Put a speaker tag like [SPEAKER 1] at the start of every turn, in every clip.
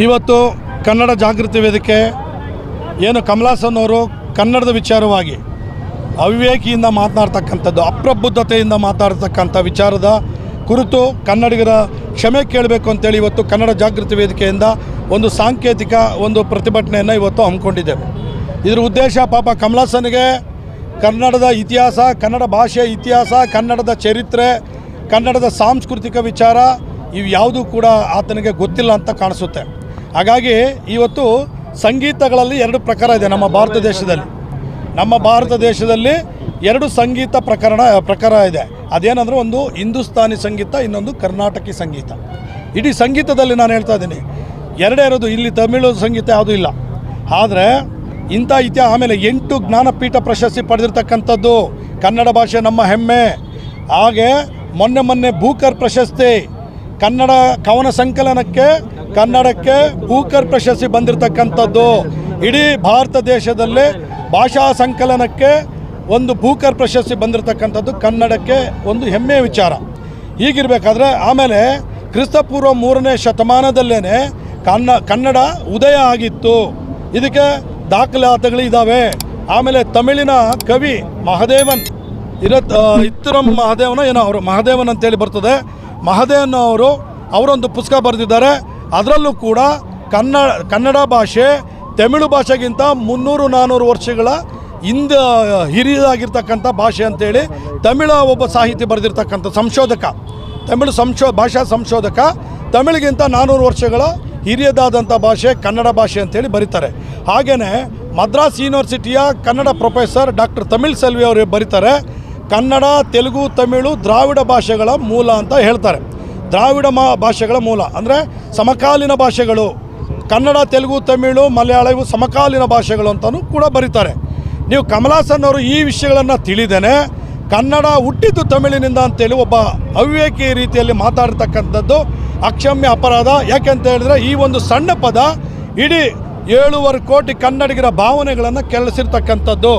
[SPEAKER 1] ಇವತ್ತು ಕನ್ನಡ ಜಾಗೃತಿ ವೇದಿಕೆ ಏನು ಕಮಲಾಸನ್ ಅವರು ಕನ್ನಡದ ವಿಚಾರವಾಗಿ ಅವಿವೇಕಿಯಿಂದ ಮಾತನಾಡ್ತಕ್ಕಂಥದ್ದು, ಅಪ್ರಬುದ್ಧತೆಯಿಂದ ಮಾತಾಡ್ತಕ್ಕಂಥ ವಿಚಾರದ ಕುರಿತು ಕನ್ನಡಿಗರ ಕ್ಷಮೆ ಕೇಳಬೇಕು ಅಂತೇಳಿ ಇವತ್ತು ಕನ್ನಡ ಜಾಗೃತಿ ವೇದಿಕೆಯಿಂದ ಒಂದು ಸಾಂಕೇತಿಕ ಒಂದು ಪ್ರತಿಭಟನೆಯನ್ನು ಇವತ್ತು ಹಮ್ಮಿಕೊಂಡಿದ್ದೇವೆ. ಇದರ ಉದ್ದೇಶ ಪಾಪ ಕಮಲಾಸನ್ಗೆ ಕನ್ನಡದ ಇತಿಹಾಸ, ಕನ್ನಡ ಭಾಷೆಯ ಇತಿಹಾಸ, ಕನ್ನಡದ ಚರಿತ್ರೆ, ಕನ್ನಡದ ಸಾಂಸ್ಕೃತಿಕ ವಿಚಾರ ಇವು ಯಾವುದೂ ಕೂಡ ಆತನಿಗೆ ಗೊತ್ತಿಲ್ಲ ಅಂತ ಕಾಣಿಸುತ್ತೆ. ಹಾಗಾಗಿ ಇವತ್ತು ಸಂಗೀತಗಳಲ್ಲಿ ಎರಡು ಪ್ರಕಾರ ಇದೆ ನಮ್ಮ ಭಾರತ ದೇಶದಲ್ಲಿ. ನಮ್ಮ ಭಾರತ ದೇಶದಲ್ಲಿ ಎರಡು ಸಂಗೀತ ಪ್ರಕರಣ, ಪ್ರಕಾರ ಇದೆ. ಅದೇನಂದ್ರೆ ಒಂದು ಹಿಂದೂಸ್ತಾನಿ ಸಂಗೀತ, ಇನ್ನೊಂದು ಕರ್ನಾಟಕಿ ಸಂಗೀತ. ಇಡೀ ಸಂಗೀತದಲ್ಲಿ ನಾನು ಹೇಳ್ತಾ ಇದ್ದೀನಿ. ಎರಡೇ ಇರೋದು, ಇಲ್ಲಿ ತಮಿಳು ಸಂಗೀತ ಯಾವುದೂ ಇಲ್ಲ. ಆದರೆ ಇಂಥ ಇತಿಹಾಸ, ಆಮೇಲೆ ಎಂಟು ಜ್ಞಾನಪೀಠ ಪ್ರಶಸ್ತಿ ಪಡೆದಿರ್ತಕ್ಕಂಥದ್ದು ಕನ್ನಡ ಭಾಷೆ ನಮ್ಮ ಹೆಮ್ಮೆ. ಹಾಗೆ ಮೊನ್ನೆ ಮೊನ್ನೆ ಭೂಕರ್ ಪ್ರಶಸ್ತಿ ಕನ್ನಡ ಕವನ ಸಂಕಲನಕ್ಕೆ, ಕನ್ನಡಕ್ಕೆ ಬೂಕರ್ ಪ್ರಶಸ್ತಿ ಬಂದಿರತಕ್ಕಂಥದ್ದು. ಇಡೀ ಭಾರತ ದೇಶದಲ್ಲೇ ಭಾಷಾ ಸಂಕಲನಕ್ಕೆ ಒಂದು ಬೂಕರ್ ಪ್ರಶಸ್ತಿ ಬಂದಿರತಕ್ಕಂಥದ್ದು ಕನ್ನಡಕ್ಕೆ ಒಂದು ಹೆಮ್ಮೆಯ ವಿಚಾರ. ಹೀಗಿರಬೇಕಾದ್ರೆ ಆಮೇಲೆ ಕ್ರಿಸ್ತಪೂರ್ವ ಮೂರನೇ ಶತಮಾನದಲ್ಲೇ ಕನ್ನ, ಕನ್ನಡ ಉದಯ ಆಗಿತ್ತು. ಇದಕ್ಕೆ ದಾಖಲಾತಿಗಳು ಇದ್ದಾವೆ ಆಮೇಲೆ ತಮಿಳಿನ ಕವಿ ಮಹದೇವನ್, ಇರತ್ ಇತ್ತರಂ ಮಹದೇವನ ಏನೋ ಅವರು, ಮಹದೇವನ್ ಅಂತೇಳಿ ಬರ್ತದೆ. ಮಹದೇವನ್ ಅವರು ಅವರೊಂದು ಪುಸ್ತಕ ಬರೆದಿದ್ದಾರೆ. ಅದರಲ್ಲೂ ಕೂಡ ಕನ್ನಡ ಕನ್ನಡ ಭಾಷೆ, ತಮಿಳು ಭಾಷೆಗಿಂತ ಮುನ್ನೂರು ನಾನ್ನೂರು ವರ್ಷಗಳ ಹಿಂದೆ ಹಿರಿಯದಾಗಿರ್ತಕ್ಕಂಥ ಭಾಷೆ ಅಂತೇಳಿ ತಮಿಳ ಒಬ್ಬ ಸಾಹಿತಿ ಬರೆದಿರ್ತಕ್ಕಂಥ ಸಂಶೋಧಕ. ತಮಿಳು ಸಂಶೋ, ಭಾಷಾ ಸಂಶೋಧಕ. ತಮಿಳಿಗಿಂತ ನಾನ್ನೂರು ವರ್ಷಗಳ ಹಿರಿಯದಾದಂಥ ಭಾಷೆ, ಕನ್ನಡ ಭಾಷೆ ಅಂತೇಳಿ ಬರೀತಾರೆ. ಹಾಗೆಯೇ ಮದ್ರಾಸ್ ಯೂನಿವರ್ಸಿಟಿಯ ಕನ್ನಡ ಪ್ರೊಫೆಸರ್ ಡಾಕ್ಟರ್ ತಮಿಳ್ ಸೆಲ್ವಿ ಅವರು ಬರೀತಾರೆ. ಕನ್ನಡ, ತೆಲುಗು, ತಮಿಳು, ದ್ರಾವಿಡ ಭಾಷೆಗಳ ಮೂಲ ಅಂತ ಹೇಳ್ತಾರೆ. ದ್ರಾವಿಡ ಮಾ ಭಾಷೆಗಳ ಮೂಲ. ಅಂದರೆ ಸಮಕಾಲೀನ ಭಾಷೆಗಳು. ಕನ್ನಡ, ತೆಲುಗು, ತಮಿಳು ಮಲಯಾಳ ಇವು ಸಮಕಾಲೀನ ಭಾಷೆಗಳು ಅಂತಲೂ ಕೂಡ ಬರೀತಾರೆ. ನೀವು ಕಮಲಾಸನ್ ಅವರು ಈ ವಿಷಯಗಳನ್ನು ತಿಳಿದೇನೆ ಕನ್ನಡ ಹುಟ್ಟಿದ್ದು ತಮಿಳಿನಿಂದ ಅಂತೇಳಿ ಒಬ್ಬ ಅವಿವೇಕಿ ರೀತಿಯಲ್ಲಿ ಮಾತಾಡ್ತಕ್ಕಂಥದ್ದು ಅಕ್ಷಮ್ಯ ಅಪರಾಧ. ಯಾಕೆಂತ ಹೇಳಿದ್ರೆ ಈ ಒಂದು ಸಣ್ಣ ಪದ ಇಡೀ ಏಳುವರೆ ಕೋಟಿ ಕನ್ನಡಿಗರ ಭಾವನೆಗಳನ್ನು ಕೆಳಿಸಿರ್ತಕ್ಕಂಥದ್ದು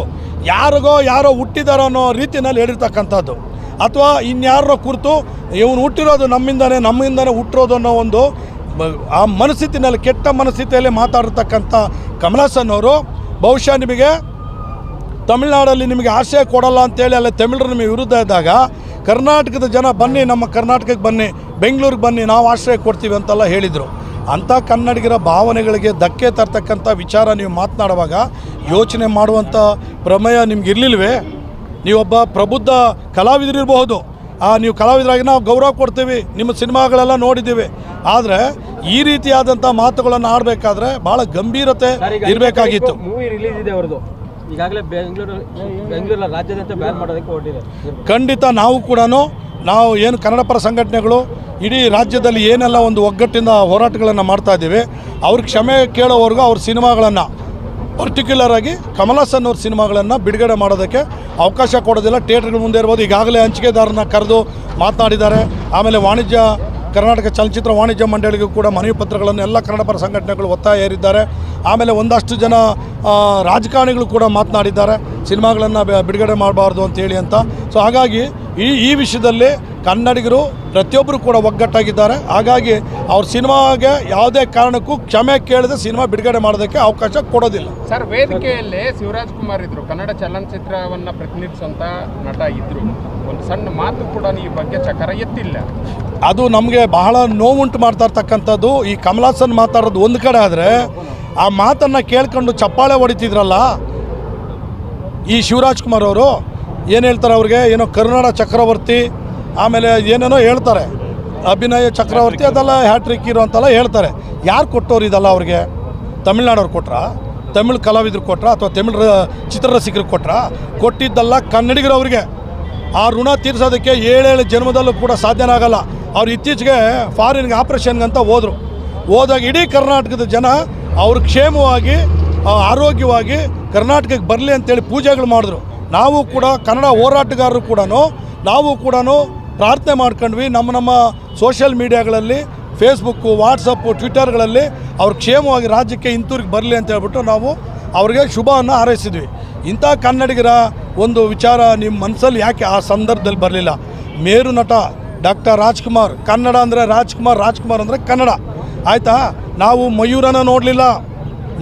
[SPEAKER 1] ಯಾರಿಗೋ ಯಾರೋ ಹುಟ್ಟಿದಾರೋ ಅನ್ನೋ ರೀತಿಯಲ್ಲಿ ಹೇಳಿರ್ತಕ್ಕಂಥದ್ದು. ಅಥವಾ ಇನ್ಯಾರೋ ಕುರಿತು ಇವನು ಹುಟ್ಟಿರೋದು ನಮ್ಮಿಂದನೇ ನಮ್ಮಿಂದನೇ ಹುಟ್ಟಿರೋದು ಅನ್ನೋ ಒಂದು ಆ ಮನಸ್ಥಿತಿನಲ್ಲಿ, ಕೆಟ್ಟ ಮನಸ್ಥಿತಿಯಲ್ಲಿ ಮಾತಾಡಿರ್ತಕ್ಕಂಥ ಕಮಲಾಸನ್ ಅವರು ಬಹುಶಃ ನಿಮಗೆ ತಮಿಳ್ನಾಡಲ್ಲಿ ನಿಮಗೆ ಆಶ್ರಯ ಕೊಡಲ್ಲ ಅಂತೇಳಿ ಅಲ್ಲಿ ತಮಿಳರು ನಿಮಗೆ ವಿರುದ್ಧ ಇದ್ದಾಗ, ಕರ್ನಾಟಕದ ಜನ ಬನ್ನಿ, ನಮ್ಮ ಕರ್ನಾಟಕಕ್ಕೆ ಬನ್ನಿ, ಬೆಂಗಳೂರಿಗೆ ಬನ್ನಿ, ನಾವು ಆಶ್ರಯ ಕೊಡ್ತೀವಿ ಅಂತೆಲ್ಲ ಹೇಳಿದರು. ಅಂಥ ಕನ್ನಡಿಗರ ಭಾವನೆಗಳಿಗೆ ಧಕ್ಕೆ ತರ್ತಕ್ಕಂಥ ವಿಚಾರ ನೀವು ಮಾತನಾಡುವಾಗ ಯೋಚನೆ ಮಾಡುವಂಥ ಪ್ರಮೇಯ ನಿಮ್ಗೆ ಇರಲಿಲ್ವೇ? ನೀವೊಬ್ಬ ಪ್ರಬುದ್ಧ ಕಲಾವಿದರಿರಬಹುದು ಆ ನೀವು ಕಲಾವಿದರಾಗಿ ನಾವು ಗೌರವ ಕೊಡ್ತೀವಿ ನಿಮ್ಮ ಸಿನಿಮಾಗಳೆಲ್ಲ ನೋಡಿದ್ದೀವಿ. ಆದರೆ ಈ ರೀತಿಯಾದಂಥ ಮಾತುಗಳನ್ನು ಆಡಬೇಕಾದ್ರೆ ಭಾಳ ಗಂಭೀರತೆ ಇರಬೇಕಾಗಿತ್ತು.
[SPEAKER 2] ಮೂವಿ ರಿಲೀಸ್ ಇದೆ ಅವ್ರದ್ದು. ಈಗಾಗಲೇ ಬೆಂಗಳೂರು ಬೆಂಗಳೂರಲ್ಲಿ ರಾಜ್ಯಾದ್ಯಂತ ಬ್ಯಾನ್ ಮಾಡೋದಕ್ಕೆ ಹೊರಟಿದೆ
[SPEAKER 1] ಖಂಡಿತ ನಾವು ಕೂಡ ನಾವು ಏನು ಕನ್ನಡ ಪರ ಸಂಘಟನೆಗಳು ಇಡೀ ರಾಜ್ಯದಲ್ಲಿ ಏನೆಲ್ಲ ಒಂದು ಒಗ್ಗಟ್ಟಿಂದ ಹೋರಾಟಗಳನ್ನು ಮಾಡ್ತಾ ಇದ್ದೀವಿ ಅವ್ರಿಗೆ ಕ್ಷಮೆ ಕೇಳೋವರೆಗೂ ಅವ್ರ ಸಿನಿಮಾಗಳನ್ನು ಪರ್ಟಿಕ್ಯುಲರ್ ಆಗಿ ಕಮಲಾಸನ್ ಅವ್ರ ಸಿನಿಮಾಗಳನ್ನು ಬಿಡುಗಡೆ ಮಾಡೋದಕ್ಕೆ ಅವಕಾಶ ಕೊಡೋದಿಲ್ಲ. ಥಿಯೇಟ್ರ್ಗಳ ಮುಂದೆ ಇರ್ಬೋದು. ಈಗಾಗಲೇ ಹಂಚಿಕೆದಾರನ ಕರೆದು ಮಾತನಾಡಿದ್ದಾರೆ. ಆಮೇಲೆ ವಾಣಿಜ್ಯ, ಕರ್ನಾಟಕ ಚಲನಚಿತ್ರ ವಾಣಿಜ್ಯ ಮಂಡಳಿಗೂ ಕೂಡ ಮನವಿ ಪತ್ರಗಳನ್ನು ಎಲ್ಲ ಕನ್ನಡ ಪರ ಸಂಘಟನೆಗಳು ಒತ್ತಾಯ ಏರಿದ್ದಾರೆ ಆಮೇಲೆ ಒಂದಷ್ಟು ಜನ ರಾಜಕಾರಣಿಗಳು ಕೂಡ ಮಾತನಾಡಿದ್ದಾರೆ. ಸಿನಿಮಾಗಳನ್ನು ಬಿಡುಗಡೆ ಮಾಡಬಾರ್ದು ಅಂತೇಳಿ ಅಂತ. ಸೊ ಹಾಗಾಗಿ ಈ ಈ ವಿಷಯದಲ್ಲಿ ಕನ್ನಡಿಗರು ಪ್ರತಿಯೊಬ್ಬರು ಕೂಡ ಒಗ್ಗಟ್ಟಾಗಿದ್ದಾರೆ. ಹಾಗಾಗಿ ಅವ್ರ ಸಿನಿಮಾಗೆ ಯಾವುದೇ ಕಾರಣಕ್ಕೂ ಕ್ಷಮೆ ಕೇಳದೆ ಸಿನಿಮಾ ಬಿಡುಗಡೆ ಮಾಡೋದಕ್ಕೆ ಅವಕಾಶ ಕೊಡೋದಿಲ್ಲ.
[SPEAKER 3] ಸರ್ ವೇದಿಕೆಯಲ್ಲಿ ಶಿವರಾಜ್ ಕುಮಾರ್ ಇದ್ರು. ಕನ್ನಡ ಚಲನಚಿತ್ರವನ್ನು ಪ್ರತಿನಿಧಿಸುವಂತ ನಟ ಇದ್ರು. ಒಂದು ಸಣ್ಣ ಮಾತು ಕೂಡ ಈ ಬಗ್ಗೆ ಚಕರ ಎತ್ತಿಲ್ಲ.
[SPEAKER 1] ಅದು ನಮಗೆ ಬಹಳ ನೋವುಂಟು ಮಾಡ್ತಾ ಇರ್ತಕ್ಕಂಥದ್ದು. ಈ ಕಮಲಾಸನ್ ಮಾತಾಡೋದು ಒಂದು ಕಡೆ ಆದರೆ ಆ ಮಾತನ್ನು ಕೇಳ್ಕೊಂಡು ಚಪ್ಪಾಳೆ ಹೊಡಿತಿದ್ರಲ್ಲ ಈ ಶಿವರಾಜ್ ಕುಮಾರ್ ಅವರು ಏನು ಹೇಳ್ತಾರೆ ಅವ್ರಿಗೆ? ಏನೋ ಕರುನಾಡ ಚಕ್ರವರ್ತಿ ಆಮೇಲೆ ಏನೇನೋ ಹೇಳ್ತಾರೆ. ಅಭಿನಯ ಚಕ್ರವರ್ತಿ ಅದೆಲ್ಲ ಹ್ಯಾಟ್ರಿಕ್ ಇರೋ ಅಂತೆಲ್ಲ ಹೇಳ್ತಾರೆ. ಯಾರು ಕೊಟ್ಟವ್ರು ಇದೆಲ್ಲ ಅವ್ರಿಗೆ? ತಮಿಳ್ನಾಡವ್ರು ಕೊಟ್ರಾ? ತಮಿಳು ಕಲಾವಿದ್ರು ಕೊಟ್ರಾ? ಅಥವಾ ತಮಿಳ್ ರ- ಚಿತ್ರರಸಿಕರಿಗೆ ಕೊಟ್ರಾ? ಕೊಟ್ಟಿದ್ದಲ್ಲ ಕನ್ನಡಿಗರು ಅವ್ರಿಗೆ. ಆ ಋಣ ತೀರಿಸೋದಕ್ಕೆ ಏಳೇಳು ಜನ್ಮದಲ್ಲೂ ಕೂಡ ಸಾಧ್ಯನಾಗಲ್ಲ ಅವ್ರು ಇತ್ತೀಚೆಗೆ ಫಾರಿನ್ಗೆ ಆಪ್ರೇಷನ್ಗೆ ಅಂತ ಹೋದರು. ಹೋದಾಗ ಇಡೀ ಕರ್ನಾಟಕದ ಜನ ಅವ್ರ ಕ್ಷೇಮವಾಗಿ ಆರೋಗ್ಯವಾಗಿ ಕರ್ನಾಟಕಕ್ಕೆ ಬರಲಿ ಅಂತೇಳಿ ಪೂಜೆಗಳು ಮಾಡಿದ್ರು. ನಾವು ಕೂಡ ಕನ್ನಡ ಹೋರಾಟಗಾರರು ಕೂಡ ನಾವು ಕೂಡ ಪ್ರಾರ್ಥನೆ ಮಾಡ್ಕೊಂಡ್ವಿ. ನಮ್ಮ ನಮ್ಮ ಸೋಷಿಯಲ್ ಮೀಡಿಯಾಗಳಲ್ಲಿ ಫೇಸ್ಬುಕ್ಕು ವಾಟ್ಸಪ್ಪು ಟ್ವಿಟರ್ಗಳಲ್ಲಿ ಅವ್ರು ಕ್ಷೇಮವಾಗಿ ರಾಜ್ಯಕ್ಕೆ ಇಂತೂರಿಗೆ ಬರಲಿ ಅಂತ ಹೇಳ್ಬಿಟ್ಟು ನಾವು ಅವ್ರಿಗೆ ಶುಭವನ್ನು ಹಾರೈಸಿದ್ವಿ. ಇಂಥ ಕನ್ನಡಿಗರ ಒಂದು ವಿಚಾರ ನಿಮ್ಮ ಮನಸ್ಸಲ್ಲಿ ಯಾಕೆ ಆ ಸಂದರ್ಭದಲ್ಲಿ ಬರಲಿಲ್ಲ? ಮೇರು ನಟ ಡಾಕ್ಟರ್ ರಾಜ್ಕುಮಾರ್, ಕನ್ನಡ ಅಂದರೆ ರಾಜ್ಕುಮಾರ್ ರಾಜ್ಕುಮಾರ್ ಅಂದರೆ ಕನ್ನಡ. ಆಯಿತಾ? ನಾವು ಮಯೂರನ ನೋಡಲಿಲ್ಲ.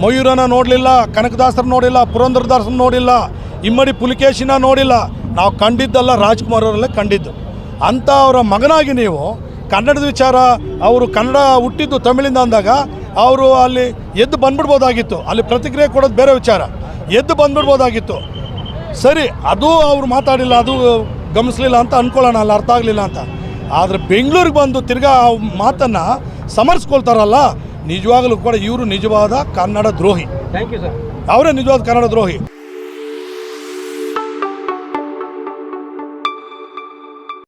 [SPEAKER 1] ಮಯೂರನ ನೋಡಲಿಲ್ಲ ಕನಕದಾಸರ ನೋಡಿಲ್ಲ ಪುರಂದರದಾಸನ ನೋಡಿಲ್ಲ ಇಮ್ಮಡಿ ಪುಲಿಕೇಶಿನ ನೋಡಿಲ್ಲ ನಾವು ಕಂಡಿದ್ದಲ್ಲ ರಾಜ್ಕುಮಾರ್ ಅವರಲ್ಲೇ ಕಂಡಿದ್ದು. ಅಂಥ ಅವರ ಮಗನಾಗಿ ನೀವು ಕನ್ನಡದ ವಿಚಾರ ಅವರು ಕನ್ನಡ ಹುಟ್ಟಿದ್ದು ತಮಿಳಿಂದ ಅಂದಾಗ ಅವರು ಅಲ್ಲಿ ಎದ್ದು ಬಂದ್ಬಿಡ್ಬೋದಾಗಿತ್ತು. ಅಲ್ಲಿ ಪ್ರತಿಕ್ರಿಯೆ ಕೊಡೋದು ಬೇರೆ ವಿಚಾರ. ಎದ್ದು ಬಂದ್ಬಿಡ್ಬೋದಾಗಿತ್ತು. ಸರಿ ಅದು ಅವರು ಮಾತಾಡಿಲ್ಲ ಅದು ಗಮನಿಸಲಿಲ್ಲ ಅಂತ ಅನ್ಕೊಳ್ಳೋಣ ಅಲ್ಲಿ ಅರ್ಥ ಆಗಲಿಲ್ಲ ಅಂತ. ಆದರೆ ಬೆಂಗಳೂರಿಗೆ ಬಂದು ತಿರ್ಗಾ ಆ ಮಾತನ್ನು ಸಮರ್ಸ್ಕೊಳ್ತಾರಲ್ಲ ನಿಜವಾಗಲೂ ಕೂಡ ಇವರು ನಿಜವಾದ ಕನ್ನಡ ದ್ರೋಹಿ.
[SPEAKER 2] ಥ್ಯಾಂಕ್ ಯು ಸರ್
[SPEAKER 1] ಅವರೇ ನಿಜವಾದ ಕನ್ನಡ ದ್ರೋಹಿ.